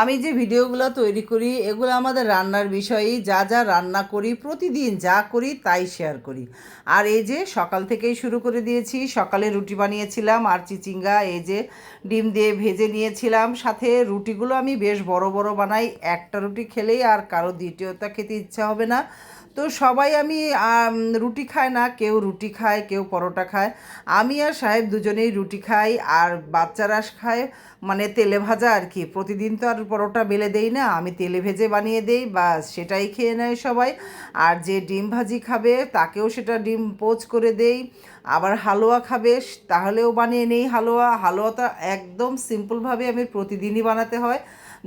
আমি যে ভিডিওগুলো তৈরি করি, এগুলো আমাদের রান্নার বিষয়েই। যা যা রান্না করি, প্রতিদিন যা করি তাই শেয়ার করি। আর এই যে সকাল থেকেই শুরু করে দিয়েছি, সকালে রুটি বানিয়েছিলাম, আর চিচিঙ্গা, এই যে ডিম দিয়ে ভেজে নিয়েছিলাম। সাথে রুটিগুলো আমি বেশ বড় বড় বানাই, একটা রুটি খেলেই আর কারও দ্বিতীয়টা খেতে ইচ্ছা হবে না। তো সবাই আমি, রুটি খায় না, কেউ রুটি খায়, কেউ পরোটা খায়। আমি আর সাহেব দুজনেই রুটি খাই, আর বাচ্চারা খায়। মানে তেলে ভাজা আর কি। প্রতিদিন তো আর পরোটা বেলে দেই না, আমি তেলে ভেজে বানিয়ে দেই বা সেটাই খেয়ে নেয় সবাই। আর যে ডিম ভাজি খাবে, তাকেও সেটা ডিম পোচ করে দেই। আবার হালুয়া খাবে, তাহলেও বানিয়ে নেই হালুয়া। হালুয়াটা একদম সিম্পলভাবে আমি প্রতিদিনই বানাতে হয়।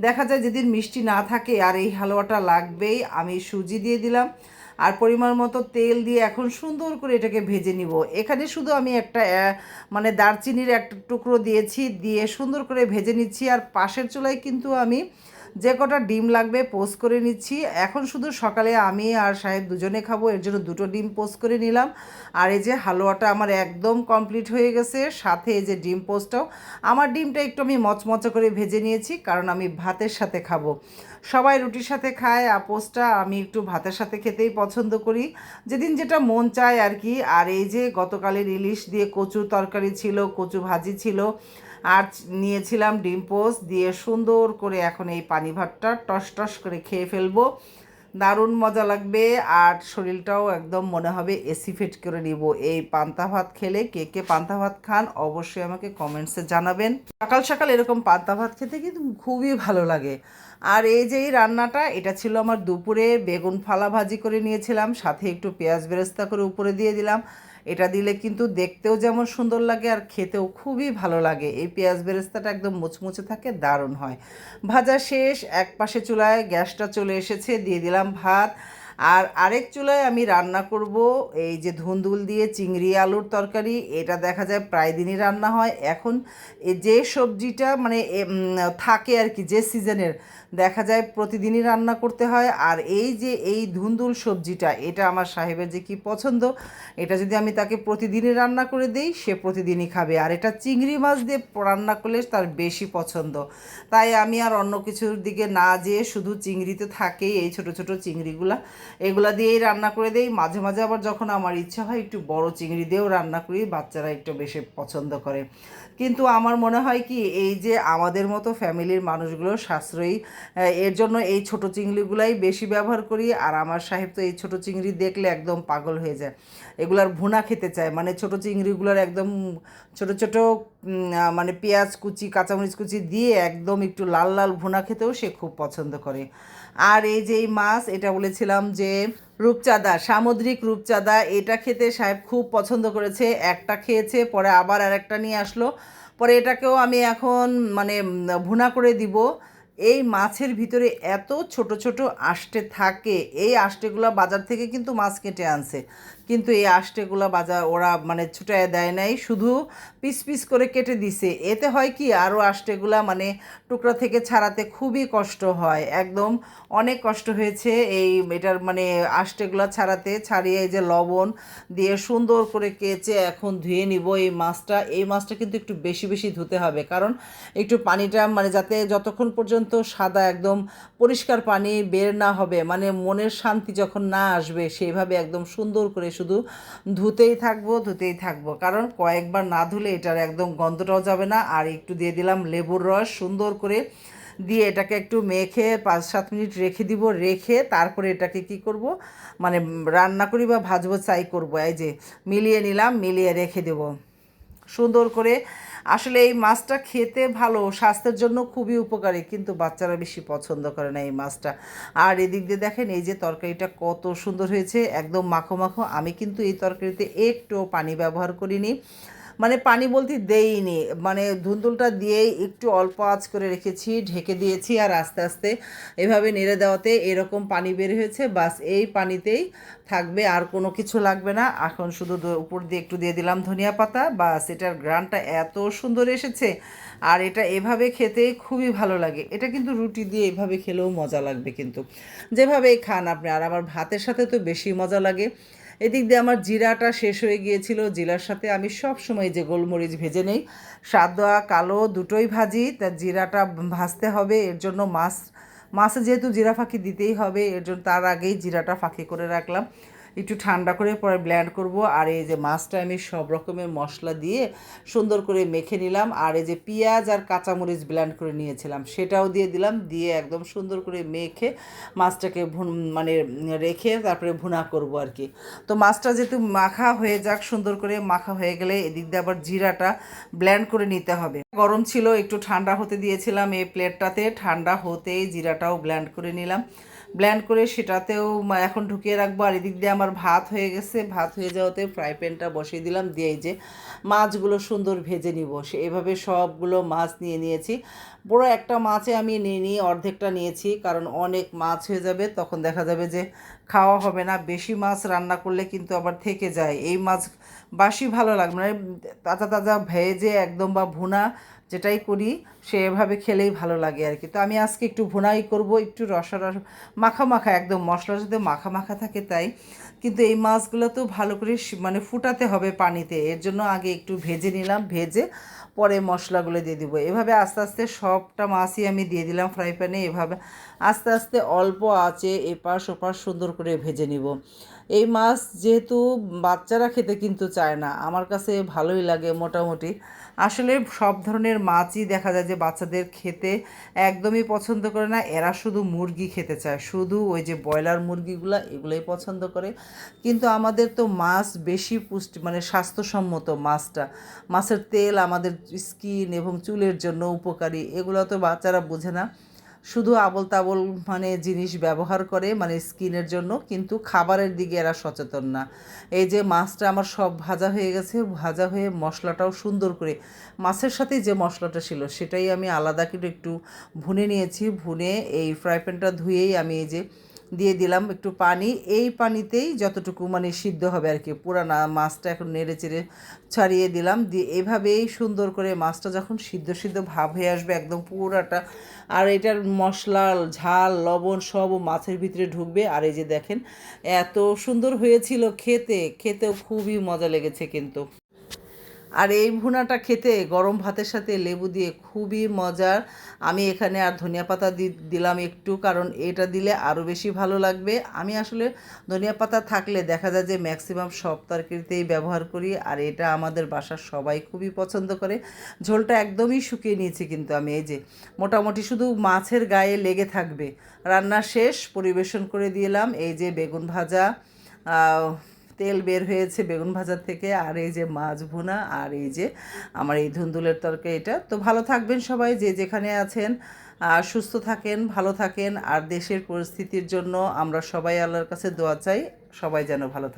দেখা যায় যেদিন মিষ্টি না থাকে, আর এই হালুয়াটা লাগবেই, আমি সুজি দিয়ে দিলাম। আর পরিমাণ মতো তেল দিয়ে এখন সুন্দর করে এটাকে ভেজে নিব। এখানে শুধু আমি একটা মানে দারচিনির একটা টুকরো দিয়েছি, দিয়ে সুন্দর করে ভেজে নিচ্ছি। আর পাশের চুলায় কিন্তু আমি যে কটা ডিম লাগবে পোস্ট করে নিচ্ছি। এখন শুধু সকালে আমি আর সাহেব দুজনে খাব, এর জন্য দুটো ডিম পোস্ট করে নিলাম। আর এই যে হালুয়াটা আমার একদম কমপ্লিট হয়ে গেছে, সাথে এই যে ডিম পোস্টটাও। আমার ডিমটা একটু আমি মচমচা করে ভেজে নিয়েছি, কারণ আমি ভাতের সাথে খাব। সবাই রুটির সাথে খায় আপোসটা আমি একটু ভাতের সাথে খেতেই পছন্দ করি। যেদিন যেটা মন চায় আর কি। আর এই যে গতকালের ইলিশ দিয়ে কচু তরকারি ছিল, কচু ভাজি ছিল আর নিয়েছিলাম ডিম পোস্ট দিয়ে সুন্দর করে এখন এই পানি ভাতটা টস টস করে খেয়ে ফেলব। দারুণ মজা লাগবে আর শরীরটাও একদম মনে হবে এসি ফিট করে নিব। এই পান্তা ভাত খেলে কে কে পান্তা ভাত খান অবশ্যই আমাকে কমেন্টসে জানাবেন। সকাল সকাল এরকম পান্তা ভাত খেতে কিন্তু খুবই ভালো লাগে। আর এই যে রান্নাটা, এটা ছিল আমার দুপুরে বেগুন ফালা ভাজি করে নিয়েছিলাম, সাথে একটু পেঁয়াজ বেরেস্তা করে উপরে দিয়ে দিলাম। এটা দিলে কিন্তু দেখতেও যেমন সুন্দর লাগে আর খেতেও খুবই ভালো লাগে। এই পেঁয়াজ বেরেস্তাটা একদম মুচমুচে থাকে, দারুণ হয়। ভাজা শেষ, এক পাশে চুলায় গ্যাসটা চলে এসেছে, দিয়ে দিলাম ভাত। আর আরেক চুলায় আমি রান্না করব এই যে ধুন্দুল দিয়ে চিংড়ি আলুর তরকারি, এটা দেখা যায় প্রায় দিনই রান্না হয়। এখন যে সবজিটা মানে থাকে আর কি, যে সিজনের দেখা যায় প্রতিদিনই রান্না করতে হয়। আর এই যে এই ধুন্দুল সবজিটা, এটা আমার সাহেবের যে কি পছন্দ, এটা যদি আমি তাকে প্রতিদিনই রান্না করে দেই, সে প্রতিদিনই খাবে। আর এটা চিংড়ি মাছ দিয়ে রান্না করলে তার বেশি পছন্দ। তাই আমি আর অন্য কিছুর দিকে না যেয়ে শুধু চিংড়িতে থাকেই এই ছোট ছোট চিংড়িগুলা। এগুলা দিয়েই রান্না করে দেই। মাঝে মাঝে আবার যখন আমার ইচ্ছা হয় একটু বড় চিংড়ি দিয়েও রান্না করি, বাচ্চারা একটু বেশি পছন্দ করে। কিন্তু আমার মনে হয় কি, এই যে আমাদের মতো ফ্যামিলির মানুষগুলো সাশ্রয়ী এর জন্য এই ছোট চিংড়িগুলাই বেশি ব্যবহার করি, আর আমার সাহেব তো এই ছোট চিংড়ি দেখলে একদম পাগল হয়ে যায়। এগুলার ভুনা খেতে চায় মানে ছোট চিংড়িগুলোর একদম ছোট ছোট মানে পেঁয়াজ কুচি, কাঁচামরিচ কুচি দিয়ে একদম একটু লাল লাল ভুনা খেতেও সে খুব পছন্দ করে। আর এই যে এই মাছ, এটা বলেছিলাম যে রূপচাঁদা, সামুদ্রিক রূপচাঁদা, এটা খেতে সাহেব খুব পছন্দ করেছে। একটা খেয়েছে, পরে আবার আরেকটা নিয়ে আসলো। পরে এটাকেও আমি এখন মানে ভুনা করে দিব। এই মাছের ভিতরে এত ছোট ছোট আষ্টে থাকে, এই আষ্টেগুলো বাজার থেকে কিন্তু মাছ কেটে আনছে। কিন্তু এই আষ্টেগুলো বাজার ওরা মানে ছুটায় দেয় নাই, শুধু পিস পিস করে কেটে দিছে। এতে হয় কি আরও আষ্টেগুলা মানে টুকরা থেকে ছাড়াতে খুবই কষ্ট হয়। একদম অনেক কষ্ট হয়েছে এই এটার মানে আষ্টেগুলা ছাড়াতে, ছাড়িয়ে এই যে লবণ দিয়ে সুন্দর করে কেচে এখন ধুয়ে নিব এই মাছটা। এই মাছটা কিন্তু একটু বেশি বেশি ধুতে হবে, কারণ একটু পানিটা মানে যাতে যতক্ষণ পর্যন্ত সাদা একদম পরিষ্কার পানি বের না হবে মানে মনের শান্তি যখন না আসবে সেইভাবে একদম সুন্দর করে শুধু ধুতেই থাকব ধুতেই থাকব। কারণ কয়েকবার না ধুলে এটার একদম গন্ধটাও যাবে না। আর একটু দিয়ে দিলাম লেবুর রস, সুন্দর করে দিয়ে এটাকে একটু মেখে পাঁচ সাত মিনিট রেখে দিব, রেখে তারপরে এটাকে কি করব মানে রান্না করি বা ভাজবো, চাই করব। এই যে মিলিয়ে নিলাম, মিলিয়ে রেখে দেবো। সুন্দর করে আসলে এই মাছটা খেতে ভালো, স্বাস্থ্যের জন্য খুবই উপকারী, কিন্তু বাচ্চারা বেশি পছন্দ করে না এই মাছটা। আর এদিক দিয়ে দেখেন, এই যে তরকারিটা কত সুন্দর হয়েছে, একদম মাখো মাখো। আমি কিন্তু এই তরকারিতে একটু পানি ব্যবহার করিনি। মানে পানি বলতে দেইনি মানে ধুন্দুলটা দিয়েই একটু অল্প আঁচ করে রেখেছি, ঢেকে দিয়েছি আর আস্তে আস্তে এভাবে নেড়ে দেওয়াতে এরকম পানি বের হয়েছে, বাস এই পানিতেই থাকবে, আর কোনো কিছু লাগবে না। এখন শুধু উপর দিয়ে একটু দিয়ে দিলাম ধনিয়া পাতা, বাস এটার গ্রানটা এত সুন্দর এসেছে, আর এটা এভাবে খেতে খুবই ভালো লাগে। এটা কিন্তু রুটি দিয়ে এভাবে খেলেও মজা লাগবে কিন্তু। যেভাবেই খান আপনি, আর আমার ভাতের সাথে তো বেশি মজা লাগে। এদিক দিয়ে আমার জিরাটা শেষ হয়ে গিয়েছিল। জিরার সাথে আমি সব সময় যে গোলমরিচ ভেজে নেই। সাদা কালো দুটোই ভাজি, তা জিরাটা ভাজতে হবে। এর জন্য মাছ, মাছে যেহেতু জিরা ফাঁকি দিতেই হবে, এর জন্য তার আগেই জিরাটা ফাঁকি করে রাখলাম। একটু ঠান্ডা করে পরে ব্ল্যান্ড করব। আর এই যে মাছটা আমি সব রকমের মশলা দিয়ে সুন্দর করে মেখে নিলাম। আর এই যে পেঁয়াজ আর কাঁচামরিচ ব্ল্যান্ড করে নিয়েছিলাম, সেটাও দিয়ে দিলাম। দিয়ে একদম সুন্দর করে মেখে মাছটাকে মানে রেখে তারপরে ভুনা করব আর কি। তো মাছটা যেহেতু মাখা হয়ে যাক, সুন্দর করে মাখা হয়ে গেলে এদিক দিয়ে আবার জিরাটা ব্ল্যান্ড করে নিতে হবে। গরম ছিল, একটু ঠান্ডা হতে দিয়েছিলাম এই প্লেটটাতে ঠান্ডা হতেই জিরাটাও ব্ল্যান্ড করে নিলাম। ব্ল্যান্ড করে সেটাতেও এখন ঢুকিয়ে রাখব। আর এদিক দিয়ে আমার ভাত হয়ে গেছে। ভাত হয়ে যাওয়াতে ফ্রাই প্যানটা বসিয়ে দিলাম। দিয়ে যে মাছগুলো সুন্দর ভেজে নিব। সে এভাবে সবগুলো মাছ নিয়ে নিয়েছি। বড় একটা মাছে আমি নিয়ে নিয়ে অর্ধেকটা নিয়েছি। কারণ অনেক মাছ হয়ে যাবে, তখন দেখা যাবে যে খাওয়া হবে না। বেশি মাছ রান্না করলে কিন্তু আবার থেকে যায়। এই মাছ বাসি ভালো লাগে। মানে তাজা তাজা ভেজে একদম বা ভুনা যেটাই করি সে এভাবে খেলেই ভালো লাগে আর কি। তো আমি আজকে একটু ভুনাই করব, একটু রসা রস, মাখা মাখা, একদম মশলা যদি মাখা মাখা থাকে তাই। কিন্তু এই মাছগুলো তো ভালো করে মানে ফুটাতে হবে পানিতে, এর জন্য আগে একটু ভেজে নিলাম, ভেজে পরে মশলাগুলো দিয়ে দিব। এভাবে আস্তে আস্তে সবটা মাছই আমি দিয়ে দিলাম ফ্রাই প্যানে, এভাবে আস্তে আস্তে অল্প আছে এপাশ ওপাশ সুন্দর করে ভেজে নিব। এই মাছ যেহেতু বাচ্চারা খেতে কিন্তু চায় না, আমার কাছে ভালোই লাগে মোটামুটি। আসলে সব ধরনের মাছই দেখা যায় যে বাচ্চাদের খেতে একদমই পছন্দ করে না। এরা শুধু মুরগি খেতে চায়। শুধু ওই যে ব্রয়লার মুরগিগুলো, এগুলোই পছন্দ করে। কিন্তু আমাদের তো মাছ বেশি পুষ্টি মানে স্বাস্থ্যসম্মত মাছটা। মাছের তেল আমাদের স্কিন এবং চুলের জন্য উপকারী। এগুলো তো বাচ্চারা বোঝে না। শুধু আবল তাবল মানে জিনিস ব্যবহার করে মানে স্কিনের জন্য, কিন্তু খাবারের দিকে এরা সচেতন না। এই যে মাছটা আমার সব ভাজা হয়ে গেছে, ভাজা হয়ে মশলাটাও সুন্দর করে, মাছের সাথে যে মশলাটা ছিল, সেটাই আমি আলাদা কিন্তু একটু ভুনে নিয়েছি। ভুনে এই ফ্রাই প্যানটা ধুয়েই আমি এই যে দিয়ে দিলাম একটু পানি। এই পানিতেই যতটুকু মানে সিদ্ধ হবে আর কি। পুরা না মাছটা এখন নেড়ে চেড়ে ছাড়িয়ে দিলাম। দিয়ে এভাবেই সুন্দর করে মাছটা যখন সিদ্ধ সিদ্ধ ভাব হয়ে আসবে একদম পুরাটা, আর এটার মশলা, ঝাল, লবণ সব মাছের ভিতরে ঢুকবে। আর এই যে দেখেন, এত সুন্দর হয়েছিল খেতে। খেতেও খুবই মজা লেগেছে কিন্তু। আর এই ভুনাটা খেতে গরম ভাতের সাথে লেবু দিয়ে খুবই মজার। আমি এখানে আর ধনিয়া পাতা দিলাম একটু, কারণ এটা দিলে আরও বেশি ভালো লাগবে। আমি আসলে ধনিয়া পাতা থাকলে দেখা যায় যে ম্যাক্সিমাম সব তরকারিতেই ব্যবহার করি, আর এটা আমাদের বাসার সবাই খুবই পছন্দ করে। ঝোলটা একদমই শুকিয়ে নিয়েছি কিন্তু আমি, এই যে মোটামুটি শুধু মাছের গায়ে লেগে থাকবে। রান্না শেষ, পরিবেশন করে দিলাম, এই যে বেগুন ভাজা তেল বের হয়েছে বেগুন ভাজার থেকে, আর এই যে মাছ ভুনা, আর এই যে আমার এই ধুন্দুলের তরকারি এটা তো ভালো থাকবেন সবাই, যে যেখানে আছেন, আর সুস্থ থাকেন, ভালো থাকেন, আর দেশের পরিস্থিতির জন্য আমরা সবাই আল্লাহর কাছে দোয়া চাই, সবাই যেন ভালো থাকে